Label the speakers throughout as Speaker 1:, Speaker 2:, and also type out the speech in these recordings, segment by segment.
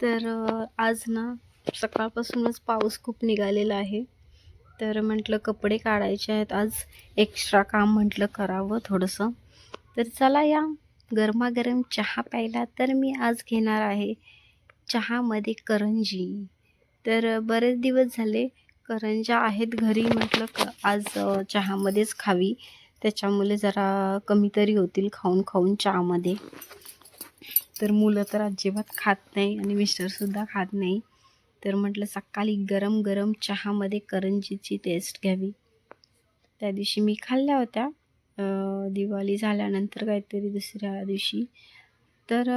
Speaker 1: तर आज ना सकाळपासूनच पाऊस खूप निघालेला आहे. तर म्हटलं कपडे काढायचे आहेत. आज एक्स्ट्रा काम म्हटलं करावं थोडंसं. तर चला या. गरमागरम चहा प्यायला तर मी आज घेणार आहे चहामध्ये करंजी. तर बरेच दिवस झाले करंजा आहेत घरी म्हटलं क आज चहामध्येच खावी. त्याच्यामुळे जरा कमी तरी होतील खाऊन खाऊन चहामध्ये. तर मुलं तर अजिबात खात नाही आणि मिस्टरसुद्धा खात नाही. तर म्हटलं सकाळी गरम गरम चहामध्ये करंजीची टेस्ट घ्यावी. त्या दिवशी मी खाल्ल्या होत्या. दिवाळी झाल्यानंतर काहीतरी दुसऱ्या दिवशी. तर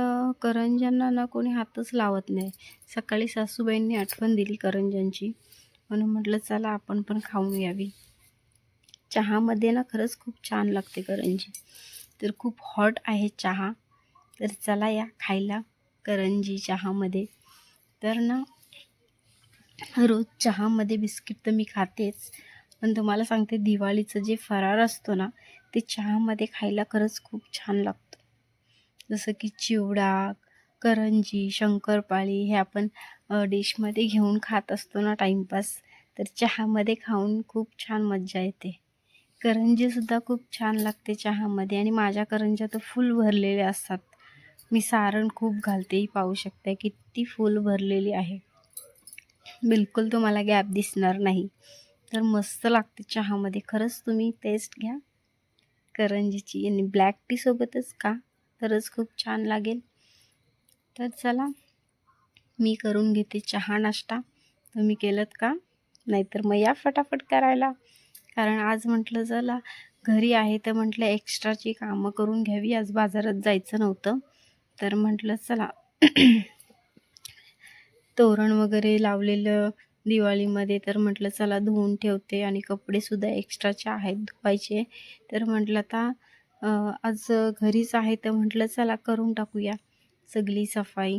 Speaker 1: करंज्यांना ना कोणी हातच लावत नाही. सकाळी सासूबाईंनी आठवण दिली करंज्यांची. म्हणून म्हटलं चला आपण पण खाऊन यावी. चहामध्ये ना खरंच खूप छान लागते करंजी. तर खूप हॉट आहे चहा. तर चला या खायला करंजी चहामध्ये. तर ना रोज चहामध्ये बिस्किट तर मी खातेच. पण तुम्हाला सांगते दिवाळीचं जे फरार असतो ना ते चहामध्ये खायला खरंच खूप छान लागतं. जसं की चिवडा करंजी शंकरपाळी हे आपण डिशमध्ये घेऊन खात असतो ना टाईमपास तर चहामध्ये खाऊन खूप छान मज्जा येते. करंजीसुद्धा खूप छान लागते चहामध्ये आणि माझ्या करंज्या तर फुल भरलेल्या असतात. मी सारण खूप घालते ही पाहू शकता. किती फुल भरलेली आहे. बिलकुल तुम्हाला गॅप दिसणार नाही. तर मस्त लागते चहामध्ये. खरंच तुम्ही टेस्ट घ्या. करंजीची आणि ब्लॅक टीसोबतच का तरच खूप छान लागेल. तर चला मी करून घेते चहा नाश्ता. तुम्ही केलं का? नाहीतर मग या फटाफट करायला. कारण आज म्हटलं चला घरी आहे तर म्हटलं एक्स्ट्राची कामं करून घ्यावी. आज बाजारात जायचं नव्हतं. तर म्हटलं चला. तोरण वगैरे लावलेलं दिवाळीमध्ये तर म्हटलं चला धुवून ठेवते आणि कपडेसुद्धा एक्स्ट्राचे आहेत धुवायचे. तर म्हटलं आता आज घरीच आहे तर म्हटलं चला करून टाकूया सगळी सफाई.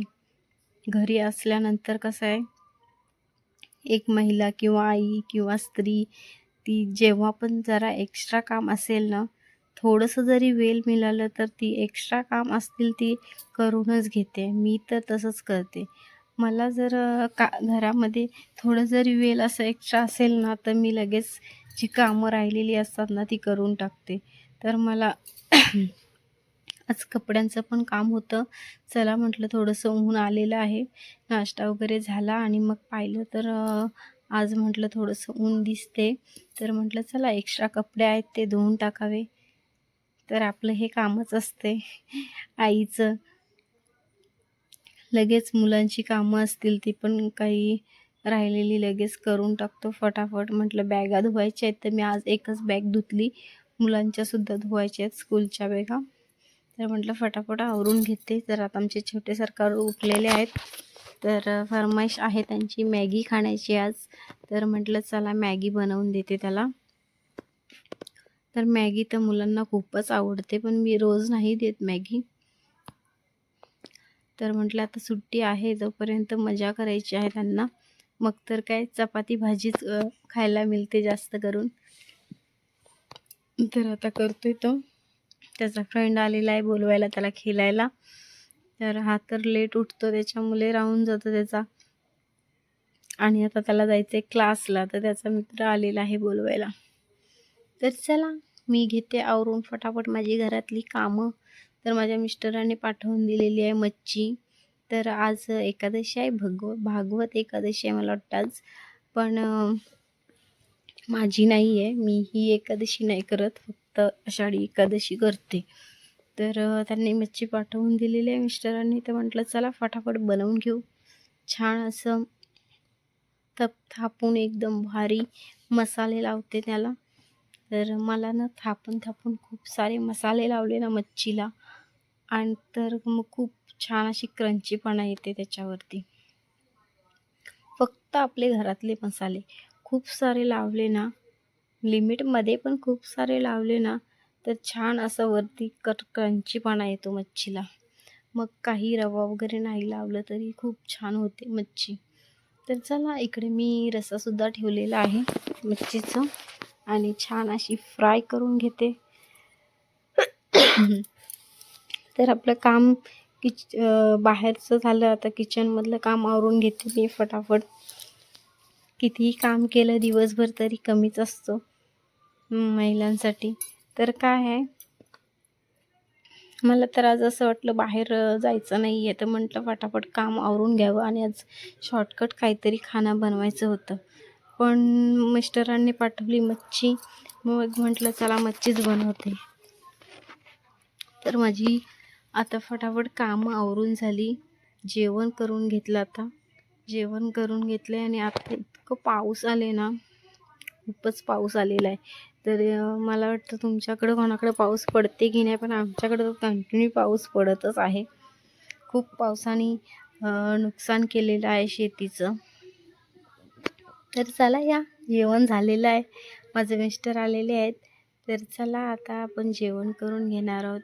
Speaker 1: घरी असल्यानंतर कसं आहे एक महिला किंवा आई किंवा स्त्री ती जेव्हा पण जरा एक्स्ट्रा काम असेल ना थोडंसं जरी वेळ मिळालं तर ती एक्स्ट्रा काम असतील ती करूनच घेते. मी तर तसंच करते. मला जर का घरामध्ये थोडं जरी वेळ असं एक्स्ट्रा असेल ना तर मी लगेच जी कामं राहिलेली असतात ना ती करून टाकते. तर मला आज कपड्यांचं पण काम होतं. चला म्हटलं थोडंसं ऊन आलेलं आहे. नाश्ता वगैरे झाला आणि मग पाहिलं तर आज म्हटलं थोडंसं ऊन दिसते. तर म्हटलं चला एक्स्ट्रा कपडे आहेत ते धुवून टाकावे. तर आपलं हे कामच असते. आईचं. लगेच मुलांची कामं असतील ती पण काही राहिलेली लगेच करून टाकतो फटाफट. म्हटलं बॅगा धुवायच्या आहेत तर मी आज एकच बॅग धुतली. मुलांच्यासुद्धा धुवायच्या आहेत स्कूलच्या बॅगा. तर म्हटलं फटाफट आवरून घेते. तर आता आमचे छोटे सरकार उठलेले आहेत. तर फरमाईश आहे त्यांची. मॅगी खाण्याची आज. तर म्हटलं चला मॅगी बनवून देते त्याला. तर मॅगी तर मुलांना खूपच आवडते पण मी रोज नाही देत मॅगी. तर म्हटलं आता सुट्टी आहे जोपर्यंत मजा करायची आहे त्यांना. मग तर काय चपाती भाजीच खायला मिळते जास्त करून. तर आता करतोय तो. त्याचा फ्रेंड आलेला आहे बोलवायला त्याला खेळायला. तर हा तर लेट उठतो त्याच्यामुळे राहून जातो त्याचा. आणि आता त्याला जायचं आहे क्लासला तर त्याचा मित्र आलेला आहे बोलवायला. तर चला मी घेते आवरून फटाफट माझी घरातली कामं. तर माझ्या मिस्टरांनी पाठवून दिलेली आहे मच्छी. तर आज एकादशी आहे भगव भागवत एकादशी आहे मला वाटतं आज. पण माझी नाही आहे मी ही एकादशी नाही करत फक्त आषाढी एकादशी करते. तर त्यांनी मच्छी पाठवून दिलेली आहे मिस्टरांनी. तर म्हटलं चला फटाफट बनवून घेऊ. छान असं तप थापून एकदम भारी मसाले लावते त्याला. तर मला ना थापून थापून खूप सारे मसाले लावले ना मच्छीला. आणि तर मग खूप छान अशी क्रंचीपणा येते त्याच्यावरती. फक्त आपले घरातले मसाले. खूप सारे लावले ना. लिमिटमध्ये पण खूप सारे लावले ना तर छान असं वरती कर क्रंचीपणा येतो मच्छीला. मग काही रवा वगैरे नाही लावलं तरी खूप छान होते मच्छी. तर चला इकडे मी रसासुद्धा ठेवलेला आहे मच्छीचं. आणि छान अशी फ्राय करून घेते. तर आपलं काम किच बाहेरचं झालं आता किचनमधलं काम आवरून घेते मी फटाफट. कितीही काम केलं दिवसभर तरी कमीच असतो महिलांसाठी. तर काय आहे? मला तर आज असं वाटलं बाहेर जायचं नाही आहे तर म्हटलं फटाफट काम आवरून घ्यावं आणि आज शॉर्टकट काहीतरी खाणं बनवायचं होतं. पण मिस्टरांनी पाठवली मच्छी. मग म्हटलं चला मच्छीच बनवते. तर माझी आता फटाफट कामं आवरून झाली. जेवण करून घेतलं आता. जेवण करून घेतलं आहे आणि आता इतकं पाऊस आले ना खूपच पाऊस आलेला आहे. तर मला वाटतं तुमच्याकडं कोणाकडे पाऊस पडते की नाही पण आमच्याकडं कंटिन्यू पाऊस पडतच आहे. खूप पावसाने नुकसान केलेलं आहे शेतीचं. तर चला या जेवण झालेलं आहे. माझे मिस्टर आलेले आहेत. तर चला आता आपण जेवण करून घेणार आहोत.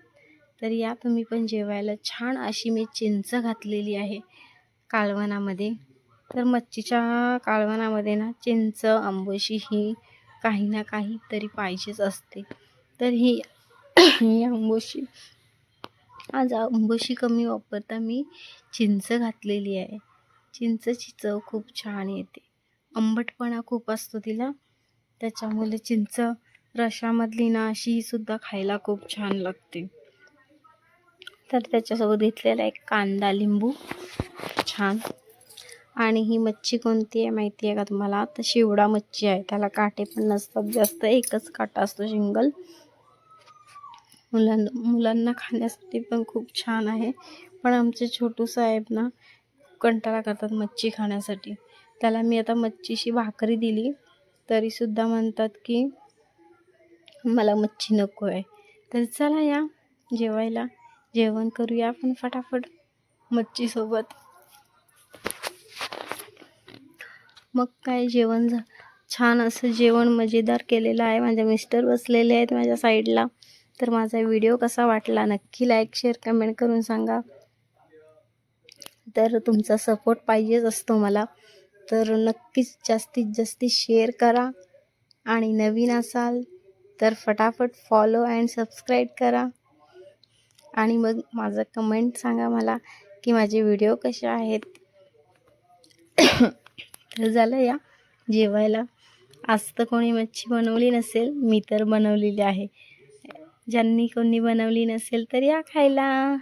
Speaker 1: तर या तुम्ही पण जेवायला छान अशी मी चिंच घातलेली आहे काळवणामध्ये तर मच्छीच्या काळवणामध्ये ना चिंच आंबोशी ही काही ना काही तरी पाहिजेच असते. तर ही ही आंबोशी आज आंबोशी कमी वापरता मी चिंच घातलेली आहे. चिंचची चव खूप छान येते. आंबटपणा खूप असतो तिला. त्याच्यामुळे चिंच रशामधली ना अशी सुद्धा खायला खूप छान लागते. तर त्याच्यासोबत घेतलेला एक कांदा लिंबू. छान. आणि ही मच्छी कोणती आहे माहिती आहे का तुम्हाला? तर शिवडा मच्छी आहे. त्याला काटे पण नसतात जास्त. एकच काटा असतो शिंगल. मुलां मुलांना खाण्यासाठी पण खूप छान आहे. पण आमचे छोटू साहेब ना कंटाळा करतात मच्छी खाण्यासाठी. त्याला मी आता मच्छीशी भाकरी दिली. तरीसुद्धा म्हणतात की मला मच्छी नको आहे तर चला या जेवायला. जेवण करूया आपण फटाफट मच्छीसोबत. मग काय जेवण झा छान असं जेवण मजेदार केलेलं आहे. माझे मिस्टर बसलेले आहेत माझ्या साईडला. तर माझा व्हिडिओ कसा वाटला नक्की लाईक शेअर कमेंट करून सांगा. तर तुमचा सपोर्ट पाहिजेच असतो मला. तर नक्कीच जास्तीत जास्त शेअर करा. आणि नवीन असाल तर फटाफट फॉलो अँड सबस्क्राईब करा. आणि मग माझं कमेंट सांगा मला की माझे व्हिडिओ कसे आहेत. तर झालं या जेवायला. आज तर कोणी मच्छी बनवली नसेल मी तर बनवलेली आहे. ज्यांनी कोणी बनवली नसेल तर या खायला.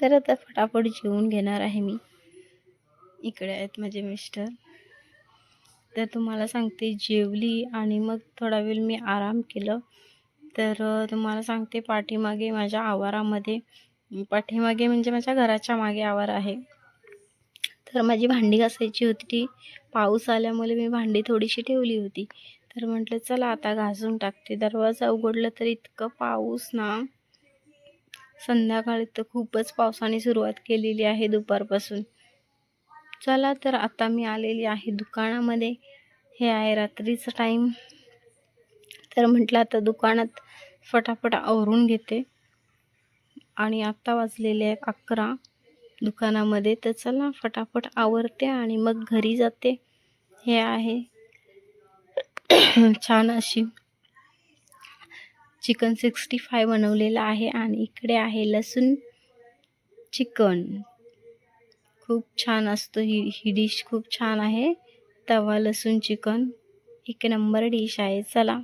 Speaker 1: तर आता फटाफट जेवून घेणार आहे मी. इकडे आहेत माझे मिस्टर. तर तुम्हाला सांगते जेवली आणि मग थोडा वेळ मी आराम केलं. तर तुम्हाला सांगते पाठीमागे माझ्या आवारामध्ये पाठीमागे म्हणजे माझ्या घराच्या मागे आवार आहे. तर माझी भांडी घासायची होती ती. पाऊस आल्यामुळे मी भांडी थोडीशी ठेवली होती. तर म्हटलं चला आता घासून टाकते. दरवाजा उघडला तर इतकं पाऊस ना. संध्याकाळी तर खूपच पावसाने सुरुवात केलेली आहे दुपारपासून. चला तर आता मी आलेली आहे दुकानामध्ये. हे आहे रात्रीचं टाईम तर म्हटलं आता दुकानात फटाफट आवरून घेते. आणि आत्ता वाजलेले आहेत अकरा दुकानामध्ये. तर चला फटाफट आवरते आणि मग घरी जाते. हे आहे छान अशी चिकन सिक्स्टी फाय बनवलेलं आहे. आणि इकडे आहे लसूण चिकन. खूप छान असतो. ही ही डिश खूप छान आहे. तवा लसूण चिकन. एक नंबर डिश आहे. चला.